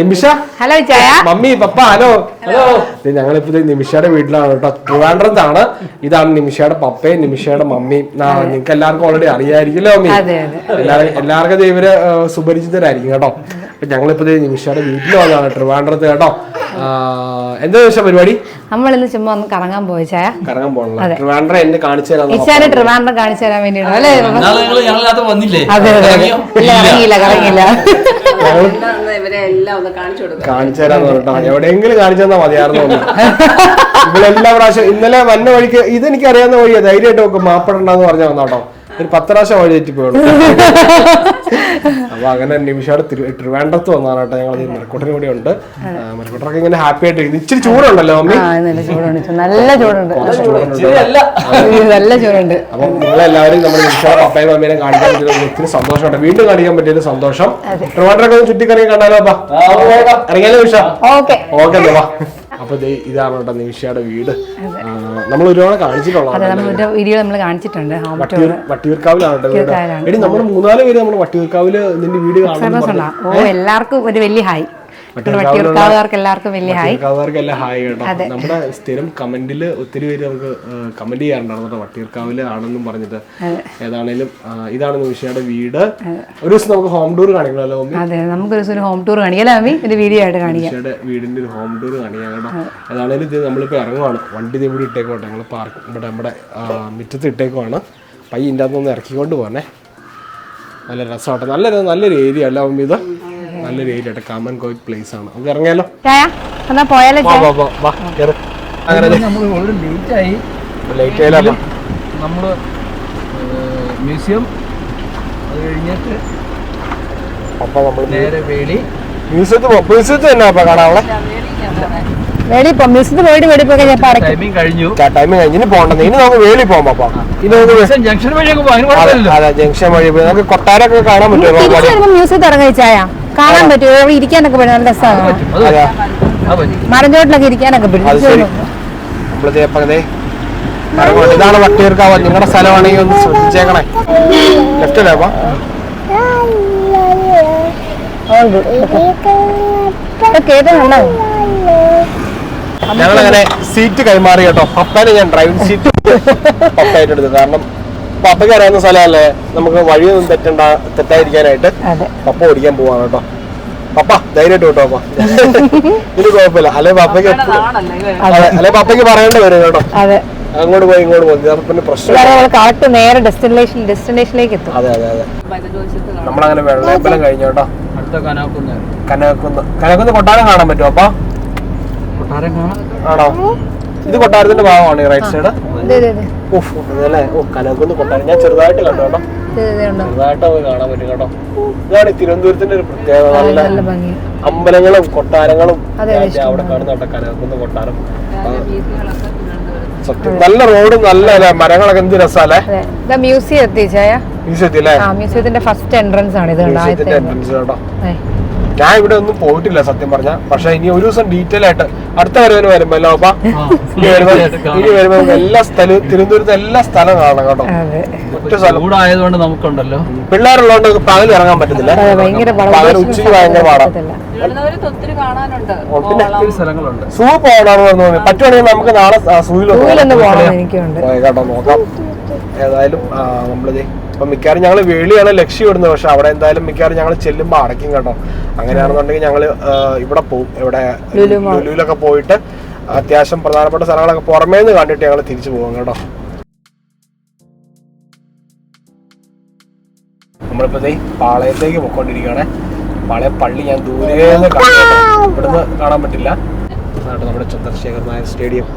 നിമിഷ? Hello ചായ mummy papa hello. Hello. ഞങ്ങളിപ്പോ നിമിഷയുടെ വീട്ടിലാണ് കേട്ടോ. ട്രിവാൻഡ്രത്താണ്. ഇതാണ് നിമിഷയുടെ പപ്പയും നിമിഷയുടെ മമ്മിയും നിങ്ങൾക്ക് എല്ലാവർക്കും ഓൾറെഡി അറിയായിരിക്കുമല്ലോ മമ്മി. എല്ലാവർക്കും ഇവർ സുപരിചിതരായിരിക്കും കേട്ടോ. അപ്പൊ ഞങ്ങളിപ്പോ നിമിഷയുടെ വീട്ടിൽ വന്നതാണ് ട്രിവാൻഡ്രത്ത് കേട്ടോ. എന്താ നിമിഷ പരിപാടി? നമ്മൾ ഇന്ന് ചുമ്മാ ഒന്ന് കറങ്ങാൻ പോയി ചായ. കറങ്ങാൻ പോകണം ട്രിവാൻഡ്രം എന്നെ കാണിച്ചു തരാൻ ഇച്ചാനെ ട്രിവാൻഡ്രം കാണിച്ചു തരാൻ വേണ്ടിയാണ് അല്ലേ? നാളെ വന്നില്ലേ? അതെ അതെ. ഇറങ്ങിയോ? ഇറങ്ങിയില്ല കറങ്ങിയില്ല എല്ലാം ഒന്ന് കാണിച്ചു കൊടുക്കും. കാണിച്ചു തരാന്ന് പറഞ്ഞിട്ടോ എവിടെയെങ്കിലും കാണിച്ചു തന്നാ മതിയായിരുന്നു ഇവിടെ ഇവളെല്ലാ പ്രാവശ്യം ഇന്നലെ വന്ന വഴിക്ക് ഇതെനിക്ക് അറിയാവുന്ന വഴിയാ ധൈര്യമായിട്ട് നോക്കും മാപ്പിടണ്ടെന്ന് പറഞ്ഞ വന്നോട്ടോ ഒരു പത്ത് പ്രാവശ്യം വഴി തെറ്റിപ്പോയുള്ളൂ അപ്പൊ അങ്ങനെ നിമിഷാട് ട്രിവാൻഡ്രത്ത് വന്നാണ് കേട്ടോ ഞങ്ങൾ മരക്കൂട്ടനും കൂടി ഉണ്ട്. മരക്കൂട്ടറൊക്കെ ഇങ്ങനെ ഹാപ്പി ആയിട്ട്. ഇച്ചിരി ചൂടുണ്ടല്ലോ മമ്മി? ആ നല്ല ചൂടുണ്ട്. നല്ല ചൂടുണ്ട്. അപ്പം നിങ്ങളെല്ലാവരും നമ്മുടെ നിമിഷോടെ പപ്പയും മമ്മീനെ കാണിക്കാൻ പറ്റിയത് ഒത്തിരി സന്തോഷമുണ്ട് വീണ്ടും കാണിക്കാൻ പറ്റിയത് സന്തോഷം. ട്രിവാൻഡ്രൊക്കെ ഒന്ന് ചുറ്റിക്കറങ്ങി കണ്ടാലോ അപ്പൊ? ഇറങ്ങിയാലോ നിമിഷ? ഓക്കെ. ഓക്കെ വാ അപ്പൊ ഇതാണ് കേട്ടോ നിമിഷയുടെ വീട്. നമ്മൾ ഒരുപാട് അതെ കാണിച്ചിട്ടുള്ളതാണ് നമ്മൾ ഒരു വീഡിയോ നമ്മൾ കാണിച്ചിട്ടുണ്ട്. വട്ടിയൂർക്കാവിലാണ് കേട്ടോ നമ്മൾ മൂന്നാൽ പേര് നമ്മൾ വട്ടിയൂർക്കാവിൽ നിന്റെ വീട് എല്ലാവർക്കും ഒരു വലിയ ഹായ് വട്ടിയൂർക്കാവുകാർക്ക് എല്ലാവർക്കും വലിയ ഹായ്. വട്ടിയൂർക്കാവുകാർക്ക് എല്ലാം ഹായ് കേട്ടോ. നമ്മുടെ സ്ഥിരം കമന്റിൽ ഒത്തിരി പേര് നമുക്ക് കമന്റ് ചെയ്യാറുണ്ടായിരുന്നു കേട്ടോ വട്ടിയൂർക്കാവിൽ ആണെന്നും പറഞ്ഞിട്ട്. ഏതാണേലും ഇതാണ് നിമിഷയുടെ വീട്. ഒരു ദിവസം നമുക്ക് ഹോം ടൂർ കാണിക്കണമല്ലോ അതെ നമുക്കൊരു ദിവസം ഹോം ടൂർ കാണിക്കാം. അമ്മി? ഒരു വീഡിയോ ആയിട്ട് കാണിക്കാം. വീടിന്റെ ഒരു ഹോം ടൂർ കാണിക്കാം കേട്ടോ. ഏതാണേലും ഇത് നമ്മളിപ്പോ ഇറങ്ങുവാണ്. വണ്ടി ഇവിടെ ഇട്ടേക്കോട്ടെ ഞങ്ങൾ പാർക്ക് ഇവിടെ നമ്മുടെ മുറ്റത്ത് ഇട്ടേക്കുവാണ്. പയ്യ ഇതിന്റെ അകത്തൊന്ന് ഇറക്കിക്കൊണ്ട് പോകണേ നല്ല രസമാട്ടെ നല്ല നല്ലൊരു ഏരിയ അല്ല ഇത്? നല്ലൊരു ഏരിയ കാമൻ കോയിറ്റ് പ്ലേസ് ആണ്. നമുക്ക് ഇറങ്ങിയാലോ? എന്നാ പോയാലോ നമ്മൾ ലേറ്റ് ആയി. ലേറ്റ് ആയാലോ നമ്മൾ മ്യൂസിയം അത് കഴിഞ്ഞിട്ട് അപ്പൊ നമ്മൾ നേരെ വേളി. മ്യൂസിയത്തിൽ പോ മ്യൂസിയത്തിൽ തന്നെ അപ്പൊ കാണാനുള്ള വേടി ഇപ്പൊ മ്യൂസിയത്തിൽ പോയിട്ട് വേടി പോയി കഴിഞ്ഞാൽ അടയ്ക്കും ടൈമിങ് കഴിഞ്ഞു. ടൈം കഴിഞ്ഞ്. ഇനി പോകണ്ടെന്ന് ഇനി നമുക്ക് വേളി പോകാം പാപ്പ ഇനി നമുക്ക് ജംഗ്ഷൻ വഴിയൊക്കെ ജംഗ്ഷൻ വഴി പോയി. നമുക്ക് കൊട്ടാരൊക്കെ കാണാൻ പറ്റും. മ്യൂസിയം ചായ? കാണാൻ പറ്റുമോ? ഇരിക്കാനൊക്കെ പറ്റും. നല്ല രസമാണ്. മരഞ്ചോട്ടിലൊക്കെ ഇരിക്കാനൊക്കെ പറ്റും. ഇതാണ് വട്ടിയൂർക്കാവ്. നിങ്ങളുടെ സ്ഥലമാണെങ്കിൽ ഒന്ന് ശ്രദ്ധിച്ചേക്കണേ. ലെഫ്റ്റ് അല്ലേ അപ്പൊ? ഇത് കേൾക്കുന്നുണ്ടോ ഞങ്ങളങ്ങനെ സീറ്റ് കൈമാറി കേട്ടോ. പപ്പനെ ഞാൻ ഡ്രൈവിംഗ് സീറ്റ് പപ്പയായിട്ട് എടുത്തു. കാരണം പപ്പയ്ക്ക് അറിയാവുന്ന സ്ഥലമല്ലേ? നമുക്ക് വഴിയൊന്നും തെറ്റണ്ട തെറ്റായിരിക്കാനായിട്ട് അതെ. പപ്പ ഓടിക്കാൻ പോവാണ് കേട്ടോ. പപ്പ ധൈര്യമായിട്ട് കേട്ടോ പപ്പ. ഇത് കുഴപ്പമില്ല. അല്ലെ പപ്പയ്ക്ക് അതെ അല്ലെ പപ്പയ്ക്ക് പറയേണ്ടി വരും കേട്ടോ. അതെ. അങ്ങോട്ട് പോയി ഇങ്ങോട്ട് പോയി. പിന്നെ പ്രശ്നം. കാട്ട് നേരെ ഡെസ്റ്റിനേഷൻ ഡെസ്റ്റിനേഷനിലേക്ക് എത്തും. അതെ അതെ അതെ. നമ്മളങ്ങനെ വെള്ളയമ്പലം കഴിഞ്ഞു കേട്ടോ. അടുത്ത കനകക്കുന്ന്. കനകക്കുന്ന്. കൊട്ടാരം കാണാൻ പറ്റുമോ അപ്പൊ കൊട്ടാരം കാണാം. ആണോ? ഇത് കൊട്ടാരത്തിന്റെ ഭാഗമാണ് റൈറ്റ് സൈഡ് ഓ കൊട്ടാരം. ഞാൻ ചെറുതായിട്ട് കണ്ടു കേട്ടോ. ചെറുതായിട്ട് പോയി കാണാൻ പറ്റും കേട്ടോ. ഇതാണ് തിരുവനന്തപുരത്തിന്റെ ഒരു പ്രത്യേകത. നല്ല അമ്പലങ്ങളും കൊട്ടാരങ്ങളും അവിടെ കാണുന്ന കേട്ടോ കനകക്കുന്ന് കൊട്ടാരം. സത്യം. നല്ല റോഡും നല്ല അല്ലേ, മരങ്ങളൊക്കെ എന്ത് രസാലേ മ്യൂസിയം എത്തിച്ചായ മ്യൂസിയത്തിന്റെ ഫസ്റ്റ് എൻട്രൻസ് ആണ് ഇത് എൻട്രൻസ് കേട്ടോ. ഞാൻ ഇവിടെ ഒന്നും പോയിട്ടില്ല സത്യം പറഞ്ഞ. പക്ഷെ ഇനി ഒരു ദിവസം ഡീറ്റെയിൽ ആയിട്ട് അടുത്ത വരെ വരുമ്പോ അല്ലോ അപ്പ ഇനി വരുമ്പോ ഇനി വരുമ്പോ എല്ലാ സ്ഥലവും തിരുവനന്തപുരത്ത് എല്ലാ സ്ഥലം കാണണം കേട്ടോ. അതെ. ഒറ്റ സ്ഥലം. ചൂടായതുകൊണ്ട് നമുക്കുണ്ടല്ലോ. പിള്ളേരുള്ളതുകൊണ്ട് പകൽ ഇറങ്ങാൻ പറ്റത്തില്ല. പകൽ ഉച്ചയ്ക്ക് ഭയങ്കര പാടാ. സൂ പോകണമെന്ന് തോന്നി പറ്റുവാണെങ്കിൽ നമുക്ക് നാളെ പോകണം എനിക്കുണ്ട്. കേട്ടോ നോക്കാം. ഏതായാലും നമ്മളിത് ഇപ്പൊ മിക്കവാറും ഞങ്ങൾ വെളിയാണ് ലക്ഷ്യം ഇടുന്നത് പക്ഷെ അവിടെ എന്തായാലും മിക്കവാറും ഞങ്ങൾ ചെല്ലുമ്പോൾ അടയ്ക്കും കേട്ടോ. അങ്ങനെയാണെന്നുണ്ടെങ്കിൽ ഞങ്ങൾ ഇവിടെ പോകും ഇവിടെ ലുലു ലുലുവിലൊക്കെ പോയിട്ട് അത്യാവശ്യം പ്രധാനപ്പെട്ട സ്ഥലങ്ങളൊക്കെ പുറമേ നിന്ന് കണ്ടിട്ട് ഞങ്ങൾ തിരിച്ചു പോകും കേട്ടോ. നമ്മളിപ്പോ പാളയത്തേക്ക് പോയിക്കൊണ്ടിരിക്കുകയാണ് പാളയ പള്ളി ഞാൻ ദൂരെ നിന്ന്. ഇവിടുന്ന് കാണാൻ പറ്റില്ല. നമ്മുടെ Chandrasekhar Nair stadium.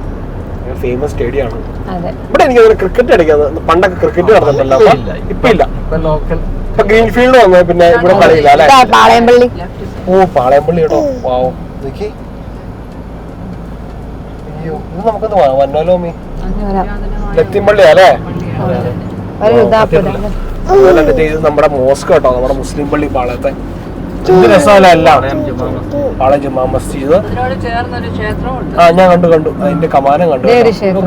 Famous stadium ആണ്. അതെ. ഇവിടെ എനിക്ക് തോന്നുന്നു ക്രിക്കറ്റ് അടിക്കാന്ന് പണ്ടൊക്കെ ക്രിക്കറ്റ് ഇല്ല. ഇപ്പൊ ഇല്ല. ഇപ്പൊ ഗ്രീൻ ഫീൽഡ് ഗ്രീൻഫീൽഡ് വന്നു പിന്നെ ഇവിടെ കളിയില്ല അല്ലെ? പാളയംപള്ളി. ഓ പാളയംപള്ളി കേട്ടോ. വാവും. നോക്കി. ഇത് നമുക്കൊന്ന് വന്നോലോ മീ. ലത്തിമ്പള്ളി അല്ലേ? ഇത് നമ്മുടെ മോസ്ക് കേട്ടോ നമ്മുടെ മുസ്ലിം പള്ളി പാളയത്തെ. എന്ത് രസമല്ല എല്ലാം പാളയം ജുമാ മസ്ജിദ്. ക്ഷേത്രമുണ്ട് ആ ഞാൻ കണ്ടു കണ്ടു. അതിന്റെ കമാനം കണ്ടു.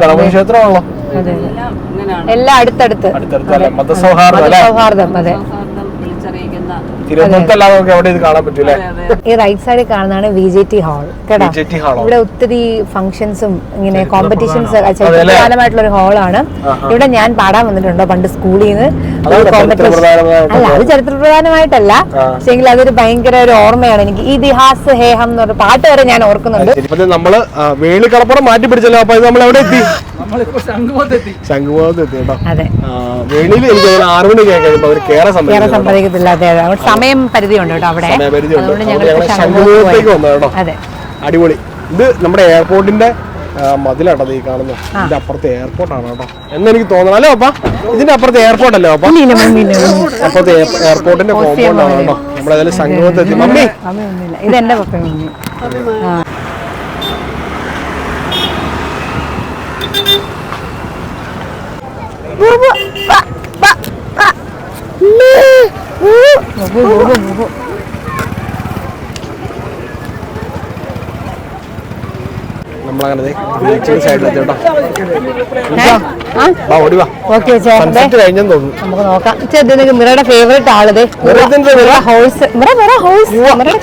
ഗണപതി ക്ഷേത്രമാണല്ലോ അതെ. എല്ലാം അടുത്തടുത്ത്. അടുത്തടുത്ത് അല്ലെ? മതസൗഹാർദ്ദം അതെ. തിരുവനന്തപുരത്തല്ലാതെ നമുക്ക് എവിടെ ഇത് കാണാൻ പറ്റൂലേ ഈ റൈറ്റ് സൈഡിൽ കാണുന്നതാണ് വി ജെ ടി ഹാൾ കേട്ടോ? ഇവിടെ ഒത്തിരി ഫംഗ്ഷൻസും ഇങ്ങനെ കോമ്പറ്റീഷൻസ് ചരിത്രകാലമായിട്ടുള്ള ചരിത്രപ്രധാനമായിട്ടുള്ള ഒരു ഹാളാണ് ഇവിടെ ഞാൻ പാടാൻ വന്നിട്ടുണ്ടോ പണ്ട് സ്കൂളിൽ നിന്ന്. അല്ല അത് ചരിത്രപ്രധാനമായിട്ടല്ല. പക്ഷെങ്കിൽ അതൊരു ഭയങ്കര ഒരു ഓർമ്മയാണ് എനിക്ക്. ഈ ഇതിഹാസ് ഹേഹം എന്ന് പറഞ്ഞ പാട്ട് വരെ ഞാൻ ഓർക്കുന്നുണ്ട്. നമ്മൾ വേണി വേളി കടപ്പുറം മാറ്റി പിടിച്ചല്ലോ. അപ്പൊ നമ്മൾ എവിടെ എത്തി? ശംഖുമുഖത്ത് എത്തി കേട്ടോ. അതെ. വേളിയിൽ എനിക്ക് തോന്നുന്നു ആറു മണി കഴിയുമ്പോൾ അവർ കേറാൻ സമ്മതിക്കത്തില്ല. അതെ അതെ. അവിടെ സമയം പരിധിയുണ്ട് കേട്ടോ അവിടെ. അതുകൊണ്ട് ഞങ്ങൾ അതെ. അടിപൊളി. ഇത് നമ്മുടെ എയർപോർട്ടിന്റെ മതിലാട്ടോ ഈ കാണുന്നത്. ഇതിന്റെ അപ്പുറത്തെ എയർപോർട്ടാണ് കേട്ടോ. എന്ന് എനിക്ക് തോന്നണം. അല്ലേ അപ്പ? ഇതിന്റെ അപ്പുറത്തെ എയർപോർട്ട് അല്ലേ അപ്പ. അപ്പുറത്തെ എയർ- എയർപോർട്ടിന്റെ കോമ്പൗണ്ട് ആണ് കേട്ടോ. നമ്മുടെ സംഗമത്ത് എത്തി മമ്മി. ഇത് എന്റെ പപ്പ മമ്മി. ആ. നമ്മളങ്ങനെ ബീച്ചിന്റെ സൈഡിലെത്തി കേട്ടോ. ആ? വാ ഓടി കഴിഞ്ഞെന്ന് തോന്നുന്നു. നമുക്ക് നോക്കാം. ചേട്ടൻ നിനക്ക് മിറയുടെ ഫേവറേറ്റ് ആളത് മിറയുടെ മിറ? ഹൗസ് മിറ മിറ? ഹൗസ് മിറയുടെ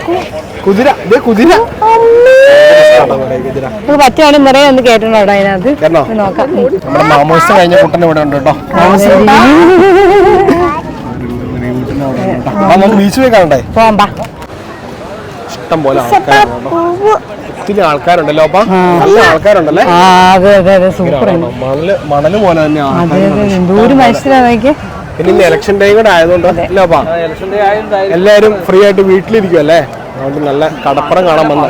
കുതിര കുതിര. നമുക്ക് പറ്റുവാണെങ്കിൽ മിറയെ ഒന്ന് കേട്ടോ അവിടെ അതിനകത്ത്? നോക്കാം. നമ്മുടെ മാമോസ് കഴിഞ്ഞ കുട്ടൻ ഇവിടെ ഉണ്ട് കേട്ടോ. നമുക്ക് ബീച്ച് പോയി കാണണ്ടേ ബാ. ഇഷ്ടം പോലെ ഒത്തിരി ആൾക്കാരുണ്ടല്ലോ അപ്പൊ നല്ല ആൾക്കാരുണ്ടല്ലേ? മണൽ മണൽ പോലെ തന്നെ അതെ ആൾക്കാര് അതെ. എന്തോരം മനുഷ്യരാ നോക്കിയേ. പിന്നെ ഇന്ന് ഇലക്ഷൻ ഡേ കൂടെ ആയതുകൊണ്ട് അല്ലേ അപ്പാ എല്ലാരും ഫ്രീ ആയിട്ട് വീട്ടിലിരിക്കും അല്ലേ? അതുകൊണ്ട് നല്ല കടപ്പുറം കാണാൻ വന്ന.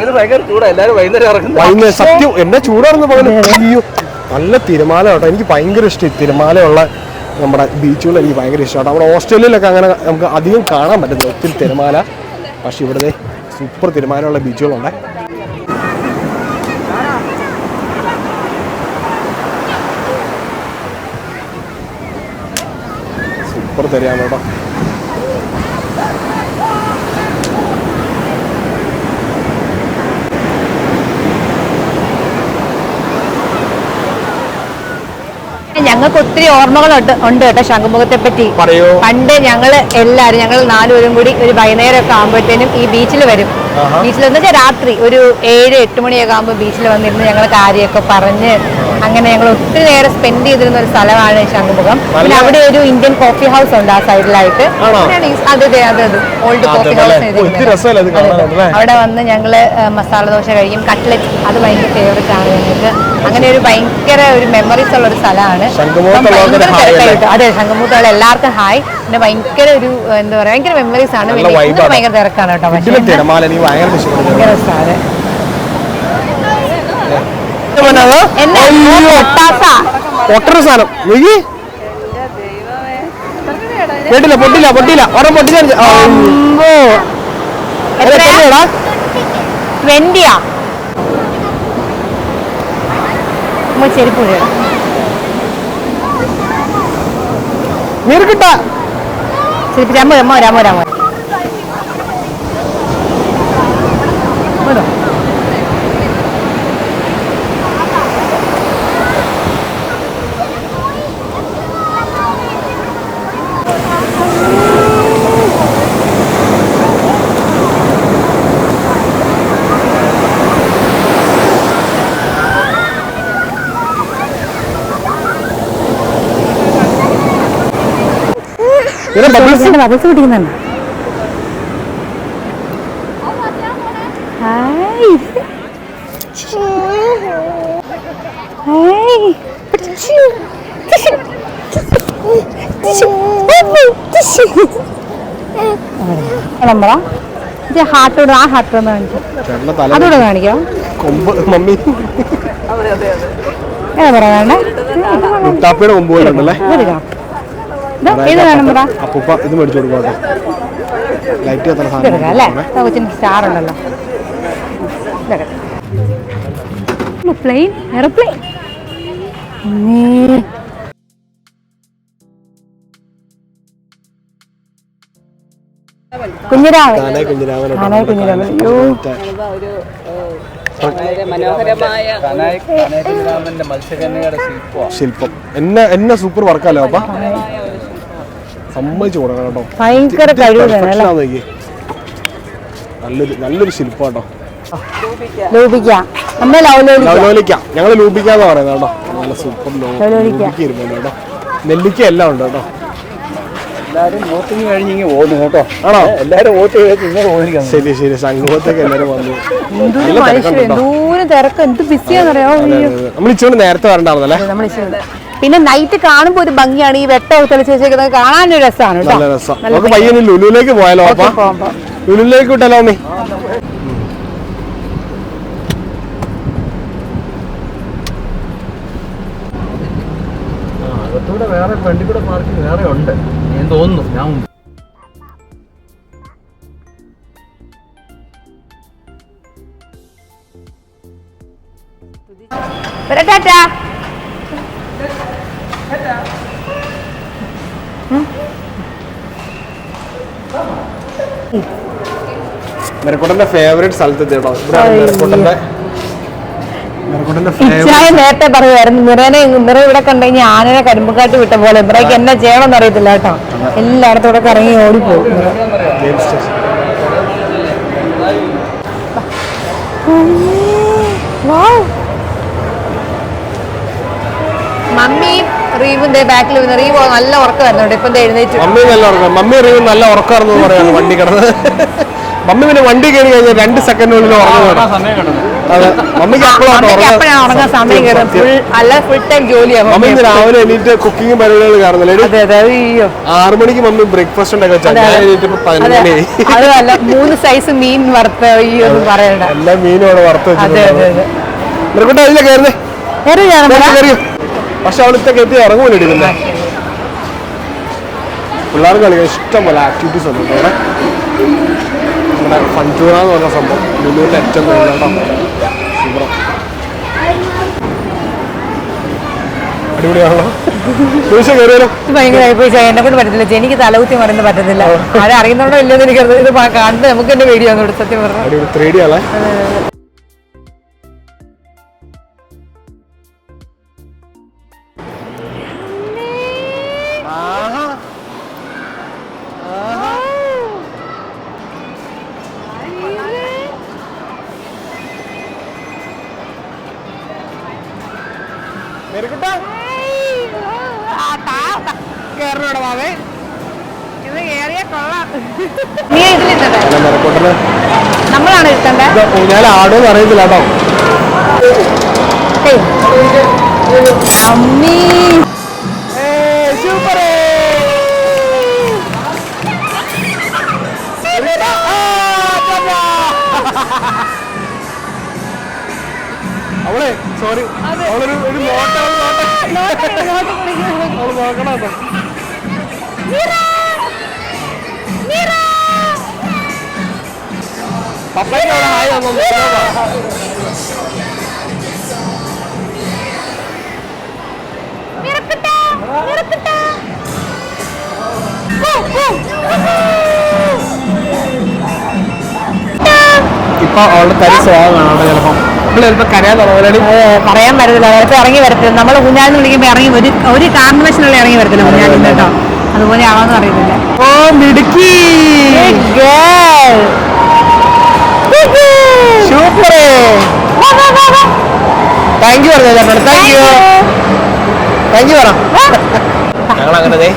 വൈകുന്നേരം സത്യം എന്നെ ചൂടാർന്ന് പറഞ്ഞു അയ്യോ നല്ല തിരുമാല കേട്ടോ. എനിക്ക് ഭയങ്കര ഇഷ്ടം തിരമാലയുള്ള നമ്മുടെ ബീച്ചുകൾ എനിക്ക് ഭയങ്കര ഇഷ്ടമാണ്. നമ്മുടെ ഓസ്ട്രേലിയയിലൊക്കെ അങ്ങനെ നമുക്ക് അധികം കാണാൻ പറ്റുന്നത് ഒത്തിരി തിരമാല. പക്ഷെ ഇവിടുത്തെ സൂപ്പർ തിരമാലയുള്ള ബീച്ചുകളുണ്ട്. സൂപ്പർ തിരയാണ് കേട്ടോ. ഞങ്ങൾക്ക് ഒത്തിരി ഓർമ്മകൾ ഉണ്ട് കേട്ടോ ശംഖുമുഖത്തെ പറ്റി പറയൂ പണ്ട് ഞങ്ങൾ എല്ലാരും ഞങ്ങൾ നാലുപേരും കൂടി ഒരു വൈകുന്നേരം ഒക്കെ ആകുമ്പോഴത്തേനും ഈ ബീച്ചിൽ വരും. ബീച്ചിൽ എന്ന് വെച്ചാൽ രാത്രി ഒരു ഏഴ് എട്ട് മണിയൊക്കെ ആകുമ്പോൾ ബീച്ചിൽ വന്നിരുന്ന് ഞങ്ങൾ കാര്യമൊക്കെ പറഞ്ഞ് അങ്ങനെ ഞങ്ങൾ ഒത്തിരി നേരം സ്പെൻഡ് ചെയ്തിരുന്ന ഒരു സ്ഥലമാണ് ശംഖുമുഖം. പിന്നെ അവിടെ ഒരു ഇന്ത്യൻ കോഫി ഹൗസ് ഉണ്ട് ആ സൈഡിലായിട്ട്? അതെ അതെ ഓൾഡ് കോഫി ഹൗസ് അവിടെ വന്ന് ഞങ്ങൾ മസാല ദോശ കഴിക്കും കട്ട്ലറ്റ് അത് ഭയങ്കര ഫേവറേറ്റ് ആണ് ഞങ്ങൾക്ക്. അങ്ങനെ ഒരു ഭയങ്കര ഒരു മെമ്മറീസ് ഉള്ള ഒരു സ്ഥലമാണ്. അതെ ശംഖുമുഖത്തുള്ള എല്ലാവർക്കും ഹായ്. പിന്നെ ഭയങ്കര ഒരു എന്താ പറയാ ഭയങ്കര മെമ്മറീസ് ആണ്. ഭയങ്കര തിരക്കാണ് കേട്ടോ. ഭയങ്കര ഭയങ്കര പൊട്ടൊരു സാധനം. നോക്കി കേട്ടില്ല പൊട്ടില്ല പൊട്ടില്ല. ഒരെണ്ണം എത്രയാ? ട്വന്റിയാ. ചെരുപ്പ്. നീർക്കിട്ട ചെരുപ്പ് രാമോ രാമോ രമോ രമോ ബബിൾസ് പിടിച്ചു. നമ്മളാ ഇത് ഹാർട്ടോട് ആ ഹാർട്ട് ഒന്ന് കാണിക്കാം. അതോടെ കാണിക്കാം? മമ്മി. ഏതാ പറയാ വേണ്ടേ? കൊമ്പ് അപ്പൂപ്പ ഇത് മേടിച്ചു കൊടുക്കട്ടെ ലൈറ്റ് എത്ര സാധനം സ്റ്റാർ ഉണ്ടല്ലോ പ്ലെയിൻ എയർപ്ലെയിൻ കുഞ്ഞിരാമൻ. കുഞ്ഞിരാമൻ അയ്യോ. ശില്പം. എന്നെ എന്നെ സൂപ്പർ വർക്കല്ലോ അപ്പ? സമ്മതിച്ചു കൊടുക്കണം കേട്ടോ. ഭയങ്കര. നല്ലൊരു നല്ലൊരു ശില്പം കേട്ടോ. ലൂപിക്ക ലവലോലിക്ക ഞങ്ങൾ ലൂപിക്കാന്ന് പറയുന്നത് കേട്ടോ. നല്ല സൂപ്പർ. ലൂപിക്ക കേട്ടോ. നെല്ലിക്ക എല്ലാം ഉണ്ട് കേട്ടോ. എല്ലാരും വോട്ടിങ് കഴിഞ്ഞ് ഇങ്ങനെ പോകുന്നു കേട്ടോ. ആണോ? എല്ലാരും വോട്ട് ഇങ്ങനെ ശരി ശരി. എല്ലാരും വന്നു. എന്തൊരു തിരക്ക്. എന്ത് നമ്മൾ ഇച്ചിരി നേരത്തെ വരണ്ടാവുന്നല്ലേ നമ്മൾ പിന്നെ നൈറ്റ് കാണുമ്പോ ഒരു ഭംഗിയാണ് ഈ വെട്ടമൊക്കെ തെളിച്ച് വെച്ചേക്കുന്നത് കാണാനൊരു രസമാണ് കേട്ടോ നല്ല രസം. നമുക്ക് പയ്യന് പോയാലോ അപ്പൊ വിട്ടല്ലോ അമ്മി? വേറെ ഫ്രണ്ടിൽ കൂടെ പാർക്കിംഗ് വേറെ ഉണ്ട്. ഞാൻ തോന്നുന്നു ഞാൻ വരട്ടാ മെരക്കോട്ടന്റെ ഫേവറേറ്റ് മെരക്കോട്ടന്റെ മെരക്കോട്ടന്റെ ഫേവറേറ്റ് ഇച്ചായ നേരത്തെ പറയുമായിരുന്നു നിറനെ നിറ ഇവിടെ കണ്ടുകഴിഞ്ഞാൽ ആനനെ കരുമ്പുകാട്ടി വിട്ട പോലെ. ഇവിടേക്ക് എന്നാ ചെയ്യണമെന്ന് അറിയത്തില്ല കേട്ടോ. എല്ലായിടത്തും ഇവിടെ കറങ്ങി ഓടിപ്പോകും. മമ്മി റീവിന്റെ ബാക്കിൽ നിന്ന് റീവ് നല്ല ഉറക്കം വരുന്നുണ്ട് ഇപ്പം എഴുന്നേറ്റ്. മമ്മി നല്ല ഉറക്കം മമ്മി റീവ് നല്ല ഉറക്കാർന്നു പറയാണ് വണ്ടി കിടന്നത് മമ്മി പിന്നെ വണ്ടി കയറി കഴിഞ്ഞാൽ രണ്ട് സെക്കൻഡിനുള്ളിൽ മമ്മിക്ക് അപ്പോഴാണ് സമയം കയറും ഫുൾ അല്ല ഫുൾ ടൈം ജോലിയാവും മമ്മി രാവിലെ എണീറ്റ് കുക്കിംഗ് പരിപാടികൾ കാണുന്നില്ല? ആറു മണിക്ക് മമ്മി ബ്രേക്ക്ഫാസ്റ്റ് ഉണ്ടാക്കാൻ മൂന്ന് സൈസ് മീൻ വറുത്ത് എല്ലാ മീനും അവിടെ വറുത്ത് അതെ അതെ വെച്ചിട്ടുണ്ട് അതിലെ കയറുന്നേ കയറിയോ പക്ഷെ അവിടുത്തെ എത്തി ഇറങ്ങുമല്ലോ ഇടില്ലേ പിള്ളേർക്ക് കളിക്കാൻ ഇഷ്ടം പോലെ ആക്ടിവിറ്റീസ് ഉണ്ട്. കേട്ടോ ഇവിടെ നമ്മുടെ ഫൺചൂറ എന്ന് പറഞ്ഞ സംഭവം. ലുലുവിന്റെ ഏറ്റവും കൂടുതൽ സൂപ്പർ എന്നെ കൊണ്ട് പറ്റത്തില്ല. എനിക്ക് തലകുത്തി മറന്ന് പറ്റത്തില്ല. ആരെ അറിയുന്നുണ്ടോ ഇല്ലെന്ന് എനിക്ക് ഇത് കണ്ട് നമുക്ക് എന്റെ വീഡിയോ ഒന്നും സത്യം പറഞ്ഞു. അറിയത്തില്ല കേട്ടോ. അമ്മീ. അവളെ സോറി അവളൊരു ഒരു നോട്ട നോക്കണം? പപ്പയ്ക്ക് അവിടെ ഹായ് വന്നു ഇപ്പൊ അവളുടെ കരി സ്വഭാവമാണ് അവിടെ ചിലപ്പം പറയാൻ പറ്റത്തില്ല. അവർക്ക് ഇറങ്ങി വരത്തില്ല. നമ്മൾ ഊഞ്ഞാലിന് വിളിക്കുമ്പോൾ ഇറങ്ങി ഒരു ഒരു കാരണവശനുള്ള ഇറങ്ങി വരത്തില്ല ഊഞ്ഞാലിൽ കേട്ടോ. അതുപോലെ ആവാന്ന് അറിയത്തില്ല. ഓ മിടുക്കി. സൂപ്പർ താങ്ക് യു പറഞ്ഞു ചേട്ടൻ താങ്ക് യു താങ്ക് യു പറ. ഞങ്ങൾ അങ്ങനെ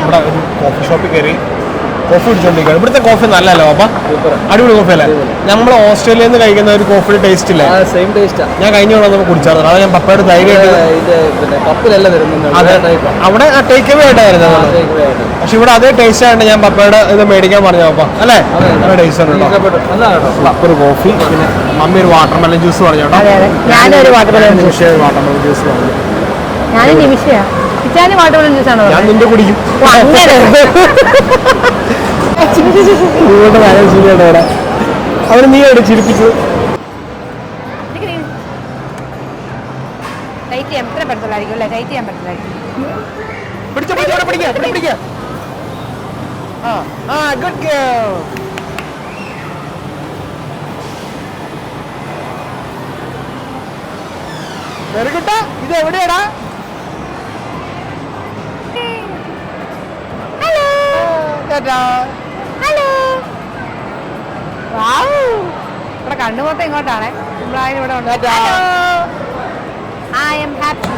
ഇവിടെ ഒരു കോഫി ഷോപ്പിൽ കയറി കോഫി കുടിച്ചോണ്ടിരിക്കുകയാണ് ഇവിടുത്തെ കോഫി നല്ലല്ലോ അപ്പൊ അടിപൊളി കോഫി അല്ലേ? നമ്മൾ ഓസ്ട്രേലിയയിൽ നിന്ന് കഴിക്കുന്ന ഒരു കോഫി ടേസ്റ്റ് ഇല്ല? ആ സെയിം ടേസ്റ്റാ ഞാൻ കഴിഞ്ഞ തവണ നമുക്ക് കുടിച്ചായിരുന്നു. അതാണ് ഞാൻ പപ്പയുടെ ധൈര്യമായിട്ട് ഇത് പിന്നെ കപ്പിലല്ല വരുന്നത്. അതെ. അവിടെ ടേക്ക് അവേ ആയിട്ടായിരുന്നു പക്ഷെ ഇവിടെ അതേ ടേസ്റ്റ് ആയിട്ട് ഞാൻ പപ്പയുടെ ഇത് മേടിക്കാൻ പറഞ്ഞു പപ്പ അല്ലേ? നല്ല ടേസ്റ്റ് പപ്പ ഒരു കോഫി പിന്നെ മമ്മി ഒരു വാട്ടർ മെലൺ ജ്യൂസ് പറഞ്ഞു കേട്ടോ. ഞാനൊരു ജ്യൂസ് വാട്ടർ മെലൺ ജ്യൂസ് പറഞ്ഞു. ഞാനും നിമിഷയാ ഇച്ചാന് വാട്ടർമെലൺ ജ്യൂസ് ആണോ ഞാൻ നിന്റെ കുടിക്കും. അങ്ങനെ അവന് നീ അവിടെ ചിരിപ്പിച്ചു ടൈറ്റ് ചെയ്യാൻ എത്ര പറ്റത്തില്ലായിരിക്കും അല്ലേ? ടൈറ്റ് ചെയ്യാൻ ആ ആ ഗുഡ് ഗേൾ വെറുകുട്ട ഇത് എവിടെയാടാ? ഹലോ. ഇവിടെ കണ്ണുമൊത്തം ഇങ്ങോട്ടാണേ. നമ്മളായാലും ഇവിടെ ഉണ്ട്. Hello. I am happy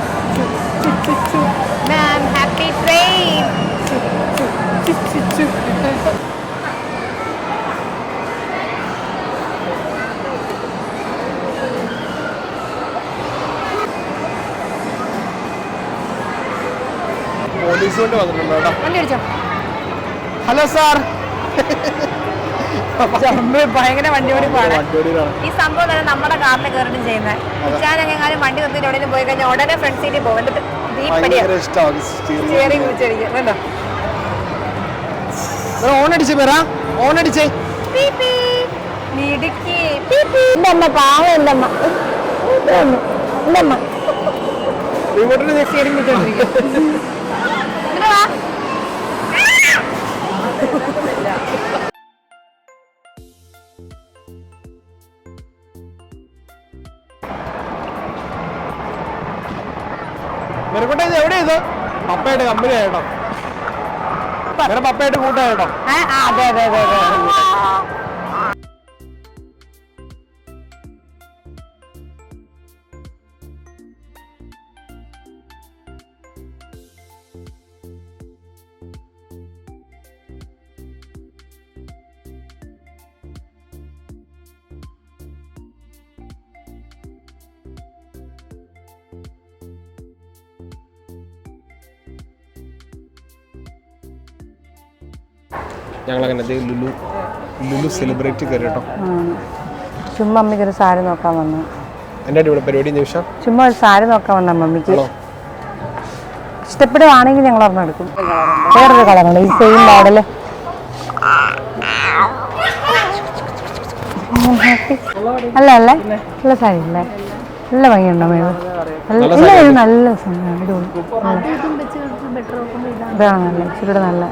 ma'am happy train police കൊണ്ട് വന്നിട്ടുണ്ട്? കേട്ടോ വണ്ടി അടിച്ചോ ഹലോ സാർ ഭയങ്കര വണ്ടി വണ്ടിയോടിയിലാണ്. ഈ സംഭവം തന്നെ നമ്മുടെ കാറിൽ കയറിട്ട് ചെയ്യുന്നത് എങ്ങാനും വണ്ടി നിർത്തിയിട്ട് എവിടെയും പോയി കഴിഞ്ഞാൽ ഉടനെ ഫ്രണ്ട് സീറ്റിൽ പോകും. എന്നിട്ട് സ്റ്റിയറിംഗ് ഓൺ അടിച്ചേ മിടുക്കി. എന്റെ അമ്മ പാവം മെറക്കോട്ടെ ഇത് എവിടെ ഇത്? പപ്പയുടെ കമ്പനി ആയിട്ടോ? പപ്പയായിട്ട് കൂട്ടായിട്ടോ അതെ അതെ അതെ അതെ. ഞങ്ങളങ്ങനെ ദേ ലുലു ലുലു സെലിബ്രേറ്റ് കയറി കേട്ടോ. ചുമ്മാ അമ്മയ്ക്ക് ഒരു സാരി നോക്കാൻ വന്നു. എന്റെ അടിപൊളി പരിപാടി നിമിഷം? ചുമ്മാ ഒരു സാരി നോക്കാൻ വന്ന മമ്മിക്ക് ഇഷ്ടപ്പെടുവാണെങ്കിൽ ഞങ്ങൾ ഒരെണ്ണം എടുക്കും. വേറൊരു കളറുണ്ട് ഈ സെയിം മോഡൽ അല്ല? അല്ലേ നല്ല സാരി അല്ലേ നല്ല ഭംഗിയുണ്ടോ മേൾ നല്ല ഇല്ല ഇത് നല്ല. അടിപൊളി. ഇതാണ്. നല്ല ഇച്ചിരി നല്ല.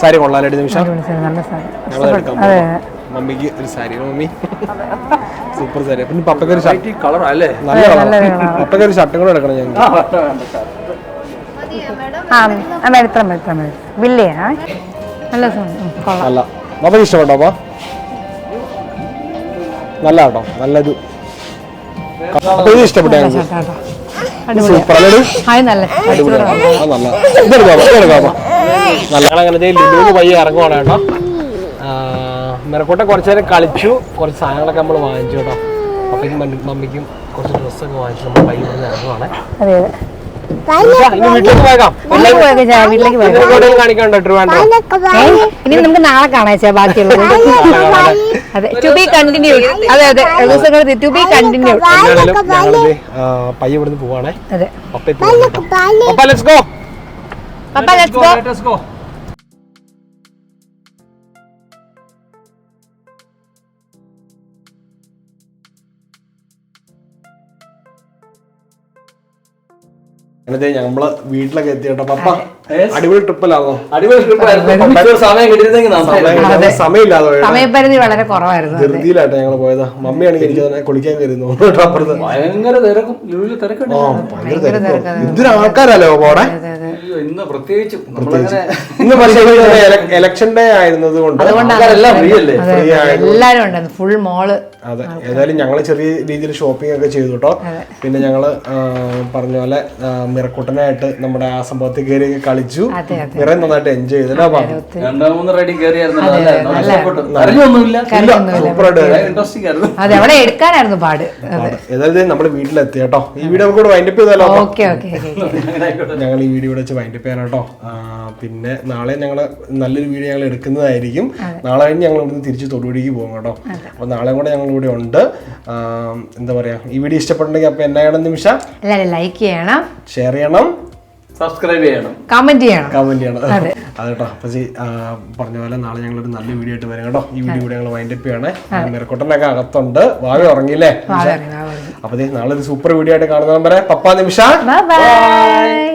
സാരി കൊള്ളാലായിട്ട് നിമിഷം. നല്ല സാരി. അതെ. മമ്മിക്ക് ഒരു സാരി മമ്മി. സൂപ്പർ സാരി. പിന്നെ പപ്പയ്ക്ക് ഒരു ഷർട്ട് കളർ അല്ലേ? നല്ല കളർ. പപ്പയ്ക്ക് ഒരു ഷർട്ടും കൂടെ എടുക്കണം ഞങ്ങൾ ആ ബില്ല് നല്ല നല്ല. പപ്പയ്ക്ക് ഇഷ്ടപ്പെട്ടോ അപ്പൊ നല്ല കേട്ടോ നല്ലൊരു ഇഷ്ടപ്പെട്ടു സൂപ്പർ അല്ലേ നല്ല. ഇതെടുക്കാം ഇതെടുക്കാം നല്ല അങ്ങനെ ലുലുവിന് പയ്യെ ഇറങ്ങുവാണ് കേട്ടോ. മെറക്കോട്ടെ കുറച്ച് നേരം കളിച്ചു. കുറച്ച് സാധനങ്ങളൊക്കെ നമ്മൾ വാങ്ങിച്ചു കേട്ടോ. അപ്പയ്ക്കും മമ്മി- മമ്മിക്കും കുറച്ച് ഡ്രസ്സൊക്കെ വാങ്ങിച്ചു നമ്മൾ പയ്യെ ഇവിടെ ഇറങ്ങുവാണ്. ഇനി നമുക്ക് നാളെ കാണാച്ചാ ബാക്കിയുള്ളത്. അതെ ടു ബി കണ്ടിന്യൂഡ് അതെ അതെ ദിവസങ്ങൾ ടു ബി കണ്ടിന്യൂഡ് എന്തായാലും ഞങ്ങളിത് ആ, പയ്യെ ഇവിടുന്ന് പോവാണേ. അതെ. ലെറ്റ്സ് ഇപ്പൊ വരും let's, let's go, go. Let us go. എന്നിട്ട് ഞമ്മൾ വീട്ടിലൊക്കെ എത്തിയിട്ടോ പപ്പ അടിപൊളി ട്രിപ്പല്ലാണോ അടിപൊളി ട്രിപ്പ് സമയം കിട്ടിയിരുന്നെങ്കിൽ നന്നായിരുന്നു. സമയമില്ലാതെ സമയപരിധി വളരെ കുറവായിരുന്നു. ധൃതിയിലാട്ടെ ഞങ്ങൾ ഞങ്ങൾ പോയത്. മമ്മിയാണെങ്കിൽ എനിക്ക് തന്നെ കുളിക്കാൻ കയറുന്നു കേട്ടോ അപ്പുറത്ത്. ഭയങ്കര തിരക്കും. ഭയങ്കര. എന്തൊരു ആൾക്കാരല്ലേ പോടെ അതെ അതെ. അയ്യോ, ഇന്ന് പ്രത്യേകിച്ചും. നമ്മളങ്ങനെ ഇന്ന് പക്ഷേ ഇലക്ഷൻ ഡേ ആയിരുന്നത് കൊണ്ട്. എല്ലാരും ഉണ്ടായിരുന്നു ഫുൾ മോൾ അതെ. ഏതായാലും ഞങ്ങൾ ചെറിയ രീതിയിൽ ഷോപ്പിംഗ് ഒക്കെ ചെയ്തു കേട്ടോ. പിന്നെ ഞങ്ങൾ പറഞ്ഞ പോലെ മിറക്കുട്ടനായിട്ട് നമ്മുടെ ആ സംഭവത്തിൽ കയറി കളിച്ചു. അതെ നന്നായിട്ട് എൻജോയ് ചെയ്തു എടുക്കാനായിരുന്നു പാട്. ഏതായാലും നമ്മുടെ വീട്ടിലെത്തി കേട്ടോ. ഈ വീഡിയോ നമുക്ക് വൈൻഡപ്പ് ചെയ്താലോ? അപ്പൊ? ഓക്കെ ഓക്കെ ഞങ്ങൾ ഈ വീഡിയോ വെച്ച് വൈൻഡപ്പ് ചെയ്യാൻ കേട്ടോ പിന്നെ നാളെ ഞങ്ങൾ നല്ലൊരു വീഡിയോ ഞങ്ങൾ എടുക്കുന്നതായിരിക്കും. നാളെ കഴിഞ്ഞ് ഞങ്ങൾ ഇവിടുന്ന് തിരിച്ച് തൊടുപിടിക്ക് പോകും കേട്ടോ. അപ്പൊ നാളെ കൂടെ ഞങ്ങൾ ഇവിടെ ഉണ്ട്. എന്താ പറയാ? ഈ വീഡിയോ ഇഷ്ടപ്പെട്ടുണ്ടെങ്കിൽ അപ്പൊ എന്നാ ചെയ്യണം നിമിഷ ലൈക്ക് ചെയ്യണം. ഷെയർ ചെയ്യണം. സബ്സ്ക്രൈബ് ചെയ്യണം. കമന്റ് ചെയ്യണം. കമന്റ് ചെയ്യണം. അതെ. കേട്ടോ. അപ്പൊ പറഞ്ഞ പോലെ നാളെ ഞങ്ങൾ ഒരു നല്ല വീഡിയോ ആയിട്ട് വരാം കേട്ടോ. ഈ വീഡിയോ കൂടെ ഞങ്ങൾ വൈൻഡപ്പ് ചെയ്യണേ. മെറക്കൊട്ടനൊക്കെ അകത്തുണ്ട്. വാവി ഉറങ്ങിയില്ലേ? അപ്പൊ നാളെ ഒരു സൂപ്പർ വീഡിയോ ആയിട്ട് കാണുന്നവരെ പപ്പാ നിമിഷ. ബൈ